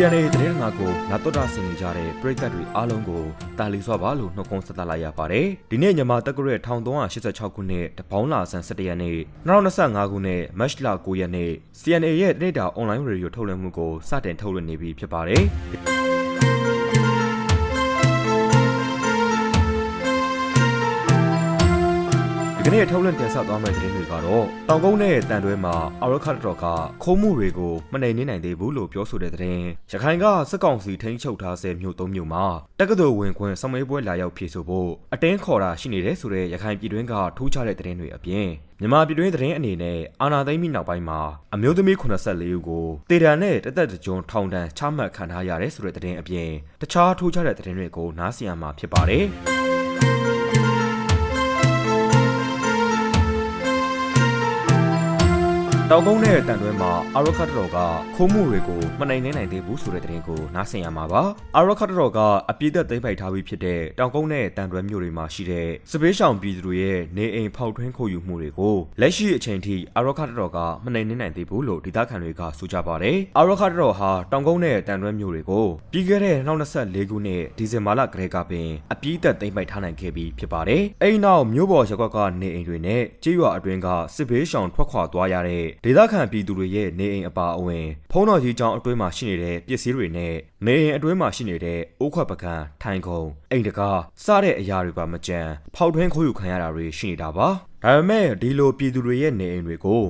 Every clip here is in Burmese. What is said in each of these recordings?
CNA သတင်းငါကိုနာတော်တာဆင်နေကြတဲ့ပရိသတ်တွေအားလုံးကိုတာလီစွာပါလို့နှုတ်ခွန်းဆက်သလိုက်ရပါတယ်။ဒီနေ့ညမှာတက္ကရာ1386ခုနှစ်တပေါင်းလာဆန်17ရက်နေ့2025ခုနှစ်မတ်လ9ရက်နေ့ CNA ရဲ့တနေ့တာအွန်လိုင်းရေဒီယိုထုတ်လွှင့်မှုကိုစတင်ထုတ်လွှင့်နေပြီဖြစ်ပါတယ်။ နေ့ထုတ်လွှင့်တင်ဆက်သွားမယ့်သတင်းတွေကတော့တောင်ကုန်းနဲ့တန်တွဲမှာအာရခတ်တော်ကခုံးမှုတွေကိုမနိုင်နေနိုင်သေးဘူးလို့ပြောဆိုတဲ့သတင်းရခိုင်ကစက်ကောင်စီထိန်းချုပ်ထားဆဲမြို့သုံးမြို့မှာတက္ကသိုလ်ဝင်ခွင့်စမေးပွဲလာရောက်ဖြည့်ဆို့ဖို့အတင်းခေါ်တာရှိနေတယ်ဆိုတဲ့ရခိုင်ပြည်တွင်းကထူးခြားတဲ့သတင်းတွေအပြင်မြန်မာပြည်တွင်းသတင်းအနေနဲ့အာနာသိမ့်မိနောက်ပိုင်းမှာအမျိုးသမီး84ဦးကိုတေတံနဲ့တသက်တကြွထောင်ဒဏ်ချမှတ်ခံထားရတယ်ဆိုတဲ့သတင်းအပြင်တခြားထူးခြားတဲ့သတင်းတွေကိုနားဆင်ရမှာဖြစ်ပါတယ်။ တောင်ကုန်းနဲ့တန်တွဲမှာအာရခတ်တော်ကခုံးမှုတွေကိုမနိုင်နေနိုင်သေးဘူးဆိုတဲ့သတင်းကိုနားဆင်ရမှာပါအာရခတ်တော်ကအပြည့်သက်သိမ်းပိုက်ထားပြီးဖြစ်တဲ့တောင်ကုန်းနဲ့တန်တွဲမြို့တွေမှာရှိတဲ့စပေးရှောင်ပြည်သူတွေရဲ့နေအိမ်ဖောက်ထွင်းခိုးယူမှုတွေကိုလက်ရှိအချိန်ထိအာရခတ်တော်ကမနိုင်နေနိုင်သေးဘူးလို့ဒေသခံတွေကဆိုကြပါတယ်အာရခတ်တော်ဟာတောင်ကုန်းနဲ့တန်တွဲမြို့တွေကိုပြီးခဲ့တဲ့2024ခုနှစ်ဒီဇင်ဘာလကတည်းကပင်အပြည့်သက်သိမ်းပိုက်ထားနိုင်ခဲ့ပြီးဖြစ်ပါတယ်အဲ့ဒီနောက်မြို့ပေါ်ရက်ကွက်ကနေအိမ်တွေနဲ့ကြေးရွာအတွင်းကစစ်ဘေးရှောင်ထွက်ခွာသွားရတဲ့ဒေသခံပြည်သူတွေရဲ့နေအိမ်အပါအဝင်ဖုံးတော်ကြီးကျောင်းအတွင်းမှာရှိနေတဲ့ပစ္စည်းတွေနဲ့နေအိမ်အတွင်းမှာရှိနေတဲ့အိုးခွက်ပကံထိုင်ခုံအိမ်တကားစတဲ့အရာတွေပါမကြံဖောက်ထွင်းခိုးယူခံရတာတွေရှိနေတာပါဒါပေမဲ့ဒီလိုပြည်သူတွေရဲ့နေအိမ်တွေကို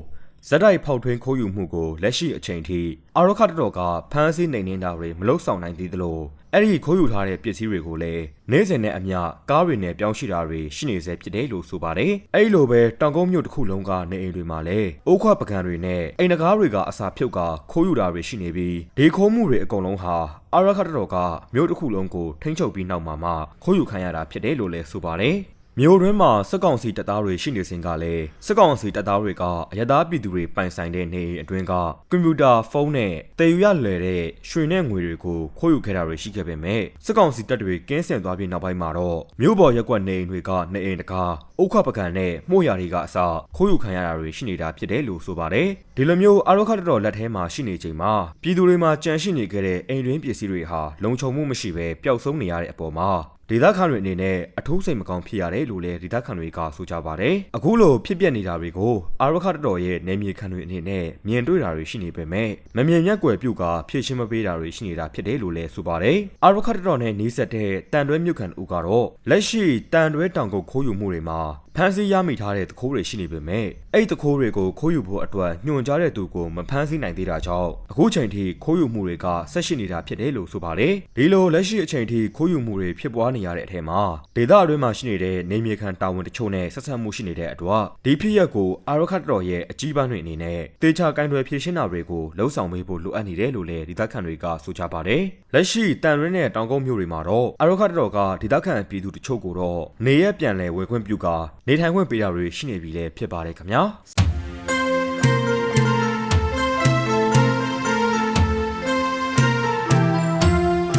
ဇက်တိုက်ဖောက်ထွင်းခိုးယူမှုကိုလက်ရှိအချိန်ထိအာရခတ်တော်ကဖမ်းဆီးနိုင်နေတာတွေမလုဆောင်နိုင်သေးသလို အဲ့ဒီခိုးယူထားတဲ့ပစ္စည်းတွေကိုလည်းနေ့စဉ်နဲ့အမျှကားတွေနဲ့ပြောင်းရှိတာတွေရှိနေစေဖြစ်တယ်လို့ဆိုပါတယ်။အဲ့လိုပဲတောင်ကုန်းမြို့တစ်ခုလုံးကနေအိမ်တွေမှာလည်းအိုးခွက်ပကံတွေနဲ့အိမ်တကားတွေကအစာဖြုတ်ကခိုးယူတာတွေရှိနေပြီးဒီခိုးမှုတွေအကုန်လုံးဟာအာရခတ်တော်ကမြို့တစ်ခုလုံးကိုထိန်းချုပ်ပြီးနောက်မှာမှခိုးယူခံရတာဖြစ်တယ်လို့လည်းဆိုပါတယ်။ မြို့တွင်းမှာစက်ကောင်စီတပ်သားတွေရှိနေစဉ်ကလည်းစက်ကောင်စီတပ်သားတွေကအရသာပြည်သူတွေပိုင်ဆိုင်တဲ့နေအိမ်အတွင်းကကွန်ပျူတာဖုန်းနဲ့တည်ယူရလွယ်တဲ့ရွှေနဲ့ငွေတွေကိုခိုးယူခဲ့တာတွေရှိခဲ့ပေမဲ့စက်ကောင်စီတပ်တွေကင်းစင်သွားပြီးနောက်ပိုင်းမှာတော့မြို့ပေါ်ရက်ကွက်နေအိမ်တွေကနေအိမ်တကားအုတ်ခပကံနဲ့မှုရာတွေကအစခိုးယူခံရတာတွေရှိနေတာဖြစ်တယ်လို့ဆိုပါတယ်ဒီလိုမျိုးအာရခတ်တော်လက်ထဲမှာရှိနေချိန်မှာပြည်သူတွေမှာကြန့်ရှိနေခဲ့တဲ့အိမ်တွင်းပစ္စည်းတွေဟာလုံခြုံမှုမရှိဘဲပျောက်ဆုံးနေရတဲ့အပေါ်မှာ ဒေသခံတွေအနေနဲ့အထူးစိတ်မကောင်းဖြစ်ရတယ်လို့လည်းဒေသခံတွေကဆိုကြပါတယ်။အခုလိုဖြစ်ပျက်နေတာတွေကိုအာရခတ်တော်ရဲ့နေမြေခံတွေအနေနဲ့မြင်တွေ့တာတွေရှိနေပေမဲ့မမြင်မျက်ကွယ်ပြုကဖြည့်ရှင်းမပေးတာတွေရှိနေတာဖြစ်တယ်လို့လည်းဆိုပါတယ်။အာရခတ်တော်နဲ့နီးစပ်တဲ့တန်တွဲမြုပ်ခံဦးကတော့လက်ရှိတန်တွဲတောင်ကုတ်ခိုးယူမှုတွေမှာဖမ်းဆီးရမိထားတဲ့တခိုးတွေရှိနေပေမဲ့အဲ့ဒီတခိုးတွေကိုခိုးယူဖို့အတွက်ညွှန်ကြားတဲ့သူကိုမဖမ်းဆီးနိုင်သေးတာကြောင့်အခုချိန်ထိခိုးယူမှုတွေကဆက်ရှိနေတာဖြစ်တယ်လို့ဆိုပါတယ်ဒီလိုလက်ရှိအချိန်ထိခိုးယူမှုတွေဖြစ်ပွားနေရတဲ့အထက်မှာဒေသအတွင်းမှာရှိနေတဲ့နေမြေခံတာဝန်တချို့နဲ့ဆက်ဆက်မှုရှိနေတဲ့အတွက်ဒီဖြစ်ရပ်ကိုအာရခတ်တော်ရဲ့အကြီးပန်းတွေအနေနဲ့တေချာကင်တွယ်ဖြည့်ရှင်းတာတွေကိုလှုံ့ဆော်ပေးဖို့လိုအပ်နေတယ်လို့လည်းဒေသခံတွေကဆိုကြပါတယ်လက်ရှိတန်ရင်းနဲ့တောင်ကုန်းမြို့တွေမှာတော့အာရခတ်တော်ကဒေသခံပြည်သူတချို့ကိုတော့နေရက်ပြန်လည်ဝယ်ခွင့်ပြုကာနေထိုင်ခွင့်ပေးတာတွေရှိနေပြီလည်းဖြစ်ပါတယ်ခင်ဗျာ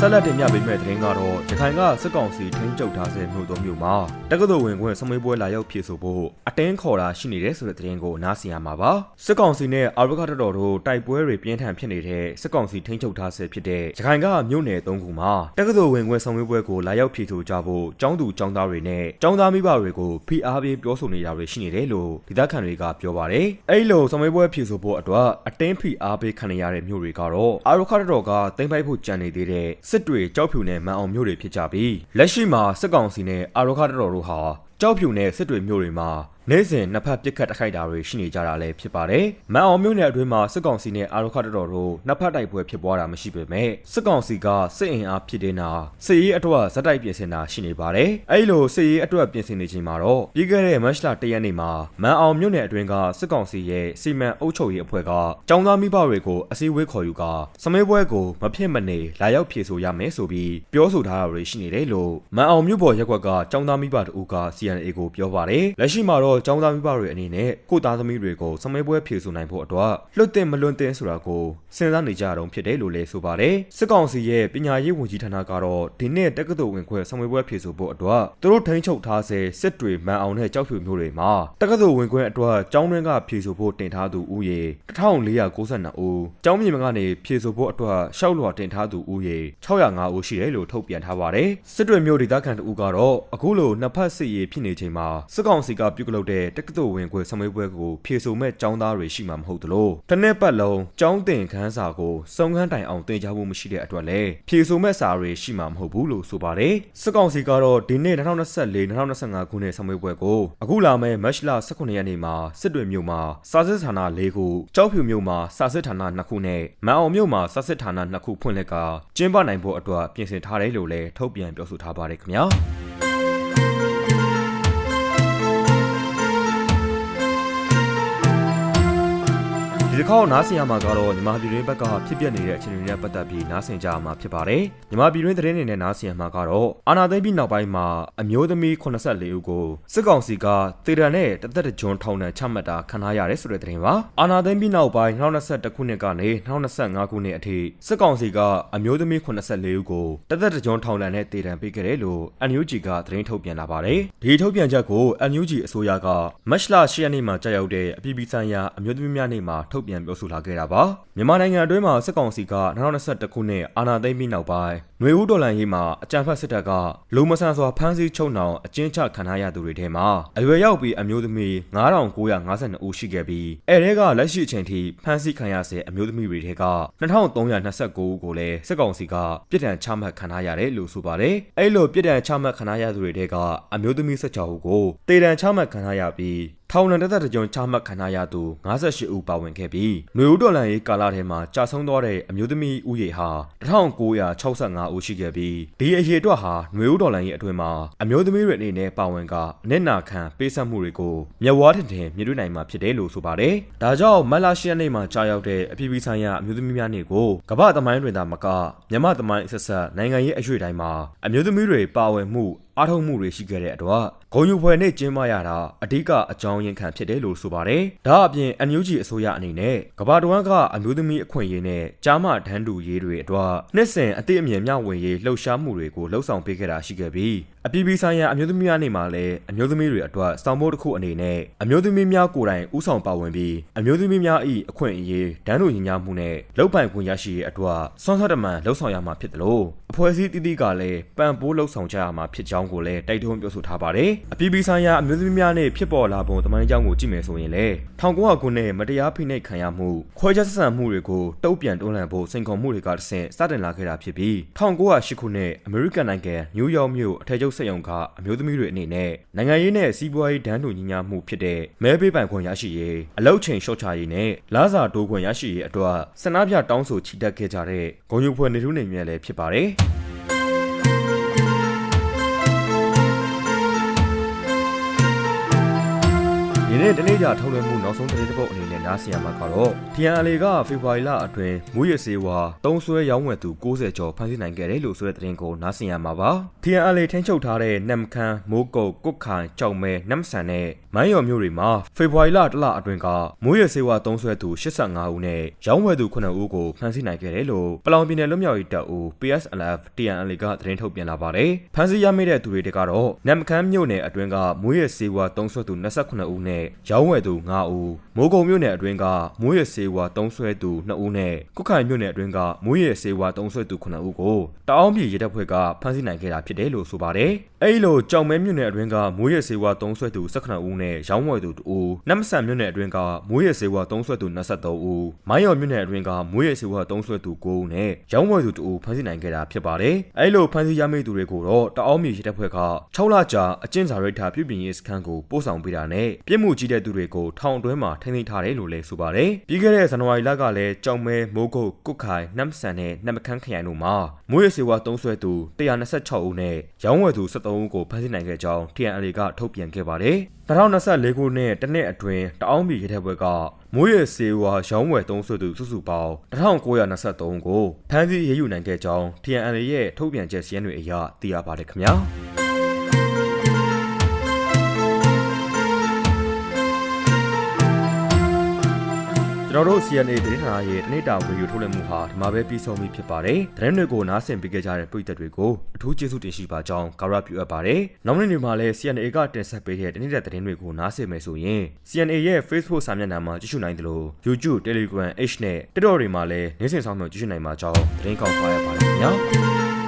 ဆက်လက်တင်ပြပေးမယ့်သတင်းကတော့ရခိုင်ကစစ်ကောင်စီထိန်းချုပ်ထားတဲ့မြို့တော်မြို့မှာတက္ကသိုလ်ဝင်ခွင့်စမေးပွဲလာရောက်ဖြည့်ဆို့ဖို့အတင်းခေါ်တာရှိနေတယ်ဆိုတဲ့သတင်းကိုနားဆင်ရမှာပါစစ်ကောင်စီနဲ့အာရခတ်တော်တို့တိုက်ပွဲတွေပြင်းထန်ဖြစ်နေတဲ့စစ်ကောင်စီထိန်းချုပ်ထားဆဲဖြစ်တဲ့ရခိုင်ကမြို့နယ်၃ခုမှာတက္ကသိုလ်ဝင်ခွင့်စမေးပွဲကိုလာရောက်ဖြည့်ဆို့ကြဖို့ចောင်းသူចောင်းသားတွေနဲ့ចောင်းသားမိဘတွေကိုဖိအားပေးပြောဆိုနေတာတွေရှိနေတယ်လို့ဒေသခံတွေကပြောပါတယ်အဲ့လိုစမေးပွဲဖြည့်ဆို့ဖို့အတွက်အတင်းဖိအားပေးခံရတဲ့မြို့တွေကတော့အာရခတ်တော်ကတင်ပိုက်ဖို့ကြံနေသေးတဲ့ စစ်တွေကြောက်ဖြူနဲ့မန်အောင်မြို့တွေဖြစ်ကြပြီးလက်ရှိမှာစစ်ကောင်စီနဲ့အာရခတ်တော်တို့ဟာကြောက်ဖြူနဲ့စစ်တွေမြို့တွေမှာ နေ့စဉ်နှစ်ဖက်ပစ်ခတ်တိုက်ခိုက်တာတွေရှိနေကြတာလည်းဖြစ်ပါတယ်။မန်အောင်မြို့နယ်အတွင်းမှာစစ်ကောင်စီနဲ့အာရခတ်တော်တို့နှစ်ဖက်တိုက်ပွဲဖြစ်ပွားတာမရှိပေမဲ့စစ်ကောင်စီကစစ်အင်အားဖြစ်နေတာစစ်ရေးအတွက်ဇက်တိုက်ပြင်ဆင်တာရှိနေပါတယ်။အဲဒီလိုစစ်ရေးအတွက်ပြင်ဆင်နေချိန်မှာတော့ပြီးခဲ့တဲ့မတ်လ၁ရက်နေ့မှာမန်အောင်မြို့နယ်အတွင်းကစစ်ကောင်စီရဲ့စီမံအုပ်ချုပ်ရေးအဖွဲ့ကចောင်းသားမိဘတွေကိုအစည်းအဝေးခေါ်ယူကာစမဲပွဲကိုမဖြစ်မနေလာရောက်ဖြေဆိုရမယ်ဆိုပြီးပြောဆိုထားတာတွေရှိနေတယ်လို့မန်အောင်မြို့ပေါ်ရက်ကွက်ကចောင်းသားမိဘတို့က CNA ကိုပြောပါတယ်။လက်ရှိမှာတော့ចောင်းသားမိဘတွေအနေနဲ့ကိုသားသမီးတွေကိုစမဲပွဲဖြည့်ဆူနိုင်ဖို့အတွက်လွတ်တင်မလွတ်တင်ဆိုတာကိုစဉ်းစားနေကြတော့ဖြစ်တယ်လို့လည်းဆိုပါတယ်စစ်ကောင်စီရဲ့ပညာရေးဝန်ကြီးဌာနကတော့ဒီနှစ်တက္ကသိုလ်ဝင်ခွင့်စမဲပွဲဖြည့်ဆူဖို့အတွက်သူတို့ထိန်းချုပ်ထားဆဲစစ်တွေမန်အောင်တဲ့ကြောက်ဖြူမျိုးတွေမှာတက္ကသိုလ်ဝင်ခွင့်အတွက်ကျောင်းတွင်းကဖြည့်ဆူဖို့တင်ထားသူဦးရေ1492ဦးကျောင်းမြေကနေဖြည့်ဆူဖို့အတွက်ရှောက်လွှာတင်ထားသူဦးရေ605ဦးရှိတယ်လို့ထုတ်ပြန်ထားပါတယ်စစ်တွေမျိုးဒေသခံတဦးကတော့အခုလိုနှစ်ဖက်စစ်ရေးဖြစ်နေချိန်မှာစစ်ကောင်စီကပြုတ်လုတဲ့တက္ကသိုလ်ဝင်ခွင့်စမဲပွဲကိုဖြည့်ဆူမဲ့ကျောင်းသားတွေရှိမှာမဟုတ်သလိုတစ်နှစ်ပတ်လုံးကျောင်းတင်ခန်းစာကိုစုံခန်းတိုင်အောင်တင်ကြားဖို့မရှိတဲ့အတွက်လည်းဖြည့်ဆူမဲ့စာတွေရှိမှာမဟုတ်ဘူးလို့ဆိုပါတယ်စစ်ကောင်စီကတော့ဒီနေ့2024-2025ခုနှစ်စမဲပွဲကိုအခုလာမယ့်မတ်လ18ရက်နေ့မှာစစ်တွေမြို့မှာစာစစ်ဌာန၄ခုကြောက်ဖြူမြို့မှာစာစစ်ဌာန2ခုနဲ့မန်အောင်မြို့မှာစာစစ်ဌာန2ခုဖွင့်လှစ်ကာကျင်းပနိုင်ဖို့အတွက်ပြင်ဆင်ထားတယ်လို့လည်းထုတ်ပြန်ပြောဆိုထားပါတယ်ခင်ဗျာ တစ်ခေါက်နားဆင်ရမှာကတော့ညီမပြည်တွင်းဘက်ကဖြစ်ပျက်နေတဲ့အခြေအနေတွေနဲ့ပတ်သက်ပြီးနားဆင်ကြရမှာဖြစ်ပါတယ်။ညီမပြည်တွင်းသတင်းတွေနဲ့နားဆင်ရမှာကတော့အာနာသိမ့်ပြီးနောက်ပိုင်းမှာအမျိုးသမီး84ဦးကိုစစ်ကောင်စီကတေတံနဲ့တသက်တကြွထောင်ဒဏ်ချမှတ်တာခံထားရတယ်ဆိုတဲ့သတင်းပါ။အာနာသိမ့်ပြီးနောက်ပိုင်း2021ခုနှစ်ကနေ2025ခုနှစ်အထိစစ်ကောင်စီကအမျိုးသမီး84ဦးကိုတသက်တကြွထောင်ဒဏ်နဲ့တေတံပေးခဲ့တယ်လို့ NUG ကသတင်းထုတ်ပြန်လာပါတယ်။ဒီထုတ်ပြန်ချက်ကို NUG အစိုးရကမတ်လ10ရက်နေ့မှာကြာရောက်တဲ့အပြည်ပြည်ဆိုင်ရာအမျိုးသမီးများနေ့မှာထုတ်ပြန်ပြောဆိုလာခဲ့တာပါမြန်မာနိုင်ငံအတွင်းမှာစစ်ကောင်စီက2021ခုနှစ်အာဏာသိမ်းပြီးနောက်ပိုင်း ຫນွေဦးတော်လှန်ရေးမှာအကြမ်းဖက်စစ်တပ်ကလုံမဆန်စွာဖမ်းဆီးချုပ်နှောင်အကျဉ်းချခံထားရသူတွေထဲမှာအရွယ်ရောက်ပြီးအမျိုးသမီး9952ဦးရှိခဲ့ပြီးအဲထဲကလက်ရှိအချိန်ထိဖမ်းဆီးခံရဆဲအမျိုးသမီးတွေထဲက2329ဦးကိုလည်းစစ်ကောင်စီကပြစ်ဒဏ်ချမှတ်ခံထားရတယ်လို့ဆိုပါတယ်အဲ့လိုပြစ်ဒဏ်ချမှတ်ခံထားရသူတွေထဲကအမျိုးသမီး16ဦးကိုတေဒဏ်ချမှတ်ခံထားရပြီးထောင်ဒဏ်တစ်သက်တစ်ကြုံချမှတ်ခံရသူ58ဦးပါဝင်ခဲ့ပြီးနှွေဦးတော်လှန်ရေးကာလထဲမှာကြာဆုံးသွားတဲ့အမျိုးသမီးဦးရေဟာ1965ဦးရှိခဲ့ပြီးဒီအရေအတွက်ဟာနှွေဦးတော်လှန်ရေးအတွင်းမှာအမျိုးသမီးတွေအနေနဲ့ပါဝင်ကအနစ်နာခံပေးဆက်မှုတွေကိုမျက်ဝါးထင်ထင်မြင်တွေ့နိုင်မှာဖြစ်တယ်လို့ဆိုပါတယ်။ဒါကြောင့်မတ်လ10ရက်နေ့မှာကြာရောက်တဲ့အပြည်ပြည်ဆိုင်ရာအမျိုးသမီးများနေ့ကိုကမ္ဘာသမိုင်းတွင်သာမကမြန်မာသမိုင်းအဆက်ဆက်နိုင်ငံရေးအရွေ့တိုင်းမှာအမျိုးသမီးတွေပါဝင်မှုအားထုတ်မှုတွေရှိခဲ့တဲ့အတွက်ဂုံယူဖွဲ့နဲ့ကျင်းပရတာအဓိကအကြောင်းရင်းခံဖြစ်တယ်လို့ဆိုပါတယ်။ဒါအပြင် NUG အစိုးရအနေနဲ့ကမ္ဘာတော်ကအမျိုးသမီးအခွင့်အရေးနဲ့ကြားမဒန်းတူရေးတွေအတွက်နှစ်စဉ်အသည့်အမြင်မျှဝေရေးလှုပ်ရှားမှုတွေကိုလှုပ်ဆောင်ပေးခဲ့တာရှိခဲ့ပြီးအပြည်ပြည်ဆိုင်ရာအမျိုးသမီးများနေမှာလည်းအမျိုးသမီးတွေအတွက်စောင့်ဖို့တစ်ခုအနေနဲ့အမျိုးသမီးများကိုယ်တိုင်ဥဆောင်ပါဝင်ပြီးအမျိုးသမီးများ၏အခွင့်အရေးဒန်းတူညီညာမှုနဲ့လောက်ပိုင်ခွင့်ရရှိရေးအတွက်ဆွမ်းဆွတ်တမန်လှုပ်ဆောင်ရမှာဖြစ်တယ်လို့အဖွဲ့အစည်းတည်တည်ကလည်းပံ့ပိုးလှုပ်ဆောင်ကြရမှာဖြစ်ကြောင်းကိုလည်းတိုက်တွန်းပြောဆိုထားပါတယ်။အပြည်ပြည်ဆိုင်ရာအမျိုးသမီးများနဲ့ဖြစ်ပေါ်လာပုံတမန်ကြောင်းကိုကြည့်မယ်ဆိုရင်လေ1900ခုနှစ်မတရားဖိနှိပ်ခံရမှုခွဲခြားဆက်ဆံမှုတွေကိုတုံ့ပြန်တွန်းလှန်ဖို့စိန်ခေါ်မှုတွေကတဆင့်စတင်လာခဲ့တာဖြစ်ပြီး1908ခုနှစ်အမေရိကန်နိုင်ငံနယူးယောက်မြို့အထက်ချုပ်စက်ရုံကအမျိုးသမီးတွေအနေနဲ့နိုင်ငံရေးနဲ့စီးပွားရေးဒန်းတူညီညာမှုဖြစ်တဲ့မဲပေးပိုင်ခွင့်ရရှိရေးအလောက်ချိန်ရှော့ချရေးနဲ့လာစာတိုးခွင့်ရရှိရေးအတွက်ဆန္ဒပြတောင်းဆိုချီတက်ခဲ့ကြတဲ့ဂုံယူဖွဲ့နေထုနေမြဲလည်းဖြစ်ပါတယ်။ နေ့တနေ့ကြာထုတ်လွှင့်မှုနောက်ဆုံးသတင်းတစ်ပုဒ်အနေနဲ့နားဆင်ရမှာကတော့ TNL ကဖေဖော်ဝါရီလအတွင်းမူရစေဝါတုံးဆွဲရောင်းဝယ်သူ60ကျော်ဖမ်းဆီးနိုင်ခဲ့တယ်လို့ဆိုတဲ့သတင်းကိုနားဆင်ရမှာပါ TNL ထိန်းချုပ်ထားတဲ့နမ်ခမ်းမိုးကုတ်ကုတ်ခိုင်ကြောင်မဲနမ်ဆန်နဲ့မိုင်းရော်မြို့တွေမှာဖေဖော်ဝါရီလတလအတွင်းကမူရစေဝါတုံးဆွဲသူ85ဦးနဲ့ရောင်းဝယ်သူ9ဦးကိုဖမ်းဆီးနိုင်ခဲ့တယ်လို့ပလောင်ပြည်နယ်လွတ်မြောက်ရေးတပ်ဦး PSLF TNL ကသတင်းထုတ်ပြန်လာပါတယ်ဖမ်းဆီးရမိတဲ့သူတွေကတော့နမ်ခမ်းမြို့နယ်အတွင်းကမူရစေဝါတုံးဆွဲသူ28ဦးနဲ့ရောင်းဝယ်သူ9ဦးမိုးကုံမြို့နယ်အတွင်းကမူရစေဝါတုံးဆွဲသူ2ဦးနဲ့ကုခိုင်မြို့နယ်အတွင်းကမူရစေဝါတုံးဆွဲသူ9ဦးကိုတအောင်းပြည်ရဲတပ်ဖွဲ့ကဖမ်းဆီးနိုင်ခဲ့တာဖြစ်တယ်လို့ဆိုပါတယ် အဲဒီလိုကြောင်မဲမြို့နယ်အတွင်းကမူရစေဝါတုံးဆွဲသူ19ဦးနဲ့ရောင်းဝယ်သူ2ဦးနမ်ဆန်မြို့နယ်အတွင်းကမူရစေဝါတုံးဆွဲသူ23ဦးမိုင်းရော်မြို့နယ်အတွင်းကမူရစေဝါတုံးဆွဲသူ9ဦးနဲ့ရောင်းဝယ်သူ2ဦးဖမ်းဆီးနိုင်ခဲ့တာဖြစ်ပါတယ်အဲဒီလိုဖမ်းဆီးရမိသူတွေကိုတော့တအောင်းပြည်ရဲတပ်ဖွဲ့က6လကြာအကျဉ်းစာရိတ်ထားပြုပြင်ရေးစခန်းကိုပို့ဆောင်ပေးတာနဲ့ပြစ်မှုကြီးတဲ့သူတွေကိုထောင်အတွင်းမှာထိန်းသိမ်းထားတယ်လို့လည်းဆိုပါတယ်။ပြီးခဲ့တဲ့ဇန်နဝါရီလကလည်းကြောင်မဲမိုးကုတ်ကုတ်ခိုင်နမ်ဆန်နဲ့နမ်မခန်းခရိုင်တို့မှာမွေးရစေဝါသုံးဆွဲသူ126ဦးနဲ့ရောင်းဝယ်သူ73ဦးကိုဖမ်းဆီးနိုင်ခဲ့ကြောင်း TNL ကထုတ်ပြန်ခဲ့ပါတယ်။2024ခုနှစ်တနှစ်အတွင်းတအောင်းပြည်ရဲတပ်ဖွဲ့ကမိုးရစေဝါရောင်းဝယ်သုံးဆွဲသူစုစုပေါင်း1923ကိုဖမ်းဆီးရေးယူနိုင်ခဲ့ကြောင်း TNL ရဲ့ထုတ်ပြန်ချက်စီးရင်တွေအရသိရပါတယ်ခင်ဗျာ။ ကျွန်တော်တို့ CNA သတင်းဌာနရဲ့တနေ့တာဗီဒီယိုထုတ်လွှင့်မှုဟာဒီမှာပဲပြီးဆုံးပြီဖြစ်ပါတယ်သတင်းတွေကိုနားဆင်ပေးကြတဲ့ပရိသတ်တွေကိုအထူးကျေးဇူးတင်ရှိပါကြောင်းကာရပြုအပ်ပါတယ်နောက်နေ့တွေမှာလည်း CNA ကတင်ဆက်ပေးတဲ့တနေ့တာသတင်းတွေကိုနားဆင်မယ်ဆိုရင် CNA ရဲ့ Facebook စာမျက်နှာမှာကြည့်ရှုနိုင်တယ်လို့ YouTube Telegram H နဲ့ TikTok တွေမှာလည်းနေ့စဉ်ဆောင်မျှကြည့်ရှုနိုင်မှာကြောင်းသတင်းကောက်ပါရပါတယ်ခင်ဗျာ